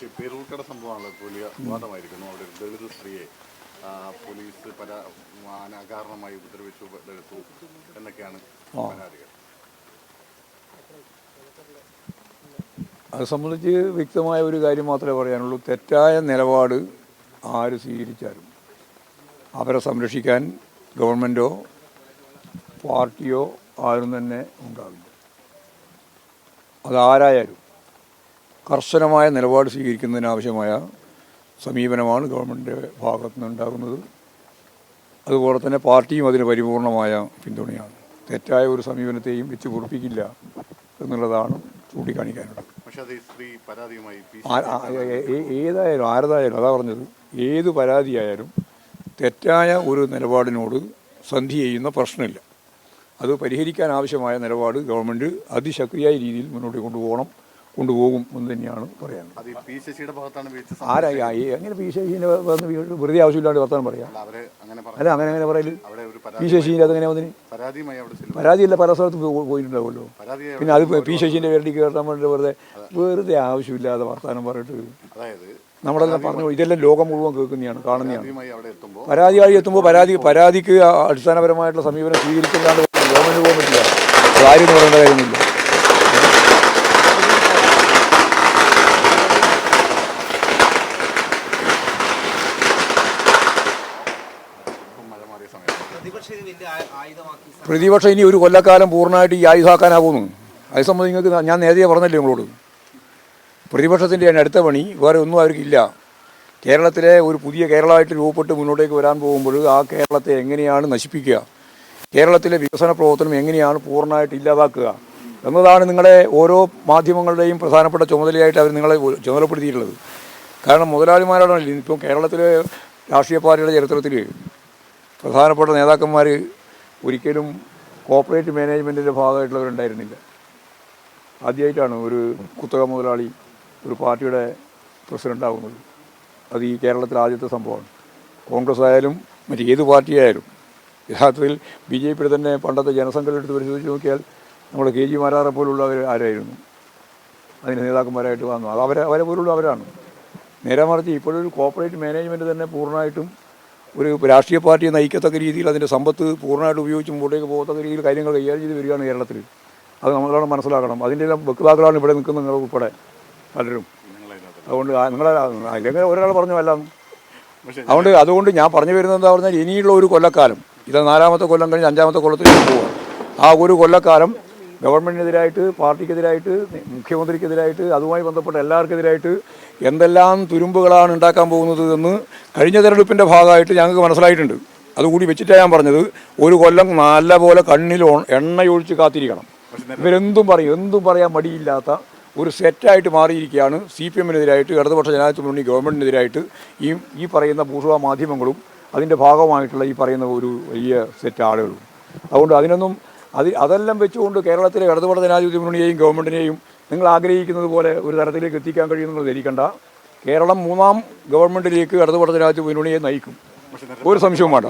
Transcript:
പക്ഷേ പേരൂർക്കട സംഭവമാണല്ലോ വലിയ വിവാദമായിരിക്കുന്നു അവിടെ ഒരു ദളിത് സ്ത്രീയെ പോലീസ് പല അകാരണമായി ഉപദ്രവിച്ചു എടുത്തു എന്നൊക്കെയാണ് പരാതികൾ. അത് സംബന്ധിച്ച് വ്യക്തമായ ഒരു കാര്യം മാത്രമേ പറയാനുള്ളൂ. തെറ്റായ നിലപാട് ആര് സ്വീകരിച്ചാലും അവരെ സംരക്ഷിക്കാൻ ഗവൺമെന്റോ പാർട്ടിയോ ആരും തന്നെ ഉണ്ടാവില്ല. അതാരായാലും കർശനമായ നിലപാട് സ്വീകരിക്കുന്നതിനാവശ്യമായ സമീപനമാണ് ഗവൺമെന്റ് ഭാഗത്തു നിന്നുണ്ടാകുന്നത് അതുപോലെ തന്നെ പാർട്ടിയും അതിന് പരിപൂർണമായ പിന്തുണയാണ്. തെറ്റായ ഒരു സമീപനത്തെയും വെച്ച് കുറിപ്പിക്കില്ല എന്നുള്ളതാണ് ചൂണ്ടിക്കാണിക്കാനുള്ളത്. ഏതായാലും ആരതായാലും അതാ പറഞ്ഞത് ഏത് പരാതിയായാലും തെറ്റായ ഒരു നിലപാടിനോട് സന്ധി ചെയ്യുന്ന പ്രശ്നമില്ല. അത് പരിഹരിക്കാൻ ആവശ്യമായ നിലപാട് ഗവൺമെന്റ് അതിശക്തിയായ രീതിയിൽ മുന്നോട്ട് കൊണ്ടുപോകണം. കൊണ്ടുപോകും എന്ന് തന്നെയാണ് പറയാനുള്ളത് ആരാ എങ്ങനെ പി ശശീനെ വന്ന് വെറുതെ ആവശ്യമില്ലാണ്ട് വർത്താനം പറയാം. അങ്ങനെ അല്ല അങ്ങനെ അങ്ങനെ പറയൽ പി ശശീന്റെ അത് അതെങ്ങനെ വന്നിന്? പരാതിയില്ല പല സ്ഥലത്ത് പോയിട്ടുണ്ടാവുമല്ലോ. പിന്നെ അത് പി ശശീന്റെ പേരിൽ കേട്ടാൻ വേണ്ടി വെറുതെ വെറുതെ ആവശ്യമില്ലാതെ വർത്താനം പറഞ്ഞിട്ട് നമ്മളെല്ലാം പറഞ്ഞു ഇതെല്ലാം ലോകം മുഴുവൻ കേൾക്കുന്നതാണ് കാണുന്നതാണ്. പരാതി അവിടെ എത്തുമ്പോൾ പരാതിയായി എത്തുമ്പോൾ പരാതി പരാതിക്ക് അടിസ്ഥാനപരമായിട്ടുള്ള സമീപനം സ്വീകരിക്കില്ലാണ്ട് ഗവൺമെന്റ് പോകാൻ പറ്റില്ല കാര്യം എന്ന് പറയേണ്ട കാര്യമില്ല പ്രതിപക്ഷം ഇനി ഒരു കൊല്ലക്കാലം പൂർണമായിട്ട് ഈ ആയുധാക്കാനാ പോകുന്നു അത് സംബന്ധിച്ച് നിങ്ങൾക്ക് ഞാൻ നേരത്തെ പറഞ്ഞല്ലേ നിങ്ങളോട്? പ്രതിപക്ഷത്തിന്റെ അടുത്ത പണി വേറെ ഒന്നും അവർക്കില്ല കേരളത്തിലെ ഒരു പുതിയ കേരളമായിട്ട് രൂപപ്പെട്ട് മുന്നോട്ടേക്ക് വരാൻ പോകുമ്പോൾ ആ കേരളത്തെ എങ്ങനെയാണ് നശിപ്പിക്കുക? കേരളത്തിലെ വികസന പ്രവർത്തനം എങ്ങനെയാണ് പൂർണമായിട്ട് ഇല്ലാതാക്കുക? എന്നതാണ് നിങ്ങളെ ഓരോ മാധ്യമങ്ങളുടെയും പ്രധാനപ്പെട്ട ചുമതലയായിട്ട് അവർ നിങ്ങളെ ചുമതലപ്പെടുത്തിയിട്ടുള്ളത്. കാരണം മുതലാളിമാരാണ് ഇപ്പം കേരളത്തിലെ രാഷ്ട്രീയ പാർട്ടിയുടെ ചരിത്രത്തിൽ പ്രധാനപ്പെട്ട നേതാക്കന്മാർ ഒരിക്കലും കോപ്പറേറ്റ് മാനേജ്മെന്റിന്റെ ഭാഗമായിട്ടുള്ളവരുണ്ടായിരുന്നില്ല. ആദ്യമായിട്ടാണ് ഒരു കുത്തക മുതലാളി ഒരു പാർട്ടിയുടെ പ്രസിഡന്റ് ആകുന്നത് അത് ഈ കേരളത്തിലെ ആദ്യത്തെ സംഭവമാണ്. കോൺഗ്രസ് ആയാലും മറ്റ് ഏത് പാർട്ടിയായാലും യഥാർത്ഥത്തിൽ ബി ജെ പിയുടെ തന്നെ പണ്ടത്തെ ജനസംഘടന പരിശോധിച്ച് നോക്കിയാൽ നമ്മുടെ കെ ജി മാരാറെ പോലുള്ളവർ ആരായിരുന്നു? അതിന്റെ നേതാക്കന്മാരായിട്ട് വന്നു. അത് അവരെ അവരെ പോലുള്ള അവരാണ്. നേരെ മറിച്ച് ഇപ്പോഴൊരു കോപ്പറേറ്റ് മാനേജ്മെന്റ് തന്നെ പൂർണമായിട്ടും ഒരു രാഷ്ട്രീയ പാർട്ടിയെ നയിക്കത്തക്ക രീതിയിൽ അതിന്റെ സമ്പത്ത് പൂർണമായിട്ട് ഉപയോഗിച്ച് മുമ്പോട്ടേക്ക് പോകത്തക്ക രീതിയിൽ കാര്യങ്ങൾ കൈകാര്യം ചെയ്ത് വരികയാണ് കേരളത്തിൽ. അത് നമ്മളാണ് മനസ്സിലാക്കണം. അതിന്റെ എല്ലാം വെക്കുതാക്കളാണ് ഇവിടെ നിൽക്കുന്ന നിങ്ങൾ ഉൾപ്പെടെ പലരും. അതുകൊണ്ട് നിങ്ങളെ അല്ലെങ്കിൽ ഒരാൾ പറഞ്ഞു അല്ല. അതുകൊണ്ട് അതുകൊണ്ട് ഞാൻ പറഞ്ഞു വരുന്നത് എന്താ പറഞ്ഞാൽ ഇനിയുള്ള ഒരു കൊല്ലക്കാലം ഇത് നാലാമത്തെ കൊല്ലം കഴിഞ്ഞ് അഞ്ചാമത്തെ കൊല്ലത്തിൽ പോവുക. ആ ഒരു കൊല്ലക്കാലം ഗവൺമെന്റിനെതിരായിട്ട് പാർട്ടിക്കെതിരായിട്ട് മുഖ്യമന്ത്രിക്കെതിരായിട്ട് അതുമായി ബന്ധപ്പെട്ട എല്ലാവർക്കെതിരായിട്ട് എന്തെല്ലാം തുരുമ്പുകളാണ് ഉണ്ടാക്കാൻ പോകുന്നത് എന്ന് കഴിഞ്ഞ തെരഞ്ഞെടുപ്പിന്റെ ഭാഗമായിട്ട് ഞങ്ങൾക്ക് മനസ്സിലായിട്ടുണ്ട്. അതുകൂടി വെച്ചിട്ടാണ് ഞാൻ പറഞ്ഞത്. ഒരു കൊല്ലം നല്ല പോലെ കണ്ണിൽ എണ്ണയൊഴിച്ച് കാത്തിരിക്കണം. ഇവരെന്തും പറയും എന്തും പറയാൻ മടിയില്ലാത്ത ഒരു സെറ്റായിട്ട് മാറിയിരിക്കുകയാണ് സി പി എമ്മിനെതിരായിട്ട് ഇടതുപക്ഷ ജനാധിപത്യ മുന്നണി ഗവൺമെന്റിനെതിരായിട്ട് ഈ ഈ പറയുന്ന ഭൂഷ മാധ്യമങ്ങളും അതിന്റെ ഭാഗമായിട്ടുള്ള ഈ പറയുന്ന ഒരു വലിയ സെറ്റ് ആളുകളും. അതുകൊണ്ട് അതിനൊന്നും അത് അതെല്ലാം വെച്ചുകൊണ്ട് കേരളത്തിലെ ഇടതുപട ജനാധിപത്യ മുന്നണിയെയും ഗവൺമെന്റിനെയും നിങ്ങൾ ആഗ്രഹിക്കുന്നത് പോലെ ഒരു തരത്തിലേക്ക് എത്തിക്കാൻ കഴിയുന്നുള്ളത് ധരിക്കണ്ട കേരളം മൂന്നാം ഗവൺമെന്റിലേക്ക് ഇടതുപട ജനാധിപത്യ മുന്നണിയെ നയിക്കും. ഒരു സംശയവും വേണ്ട.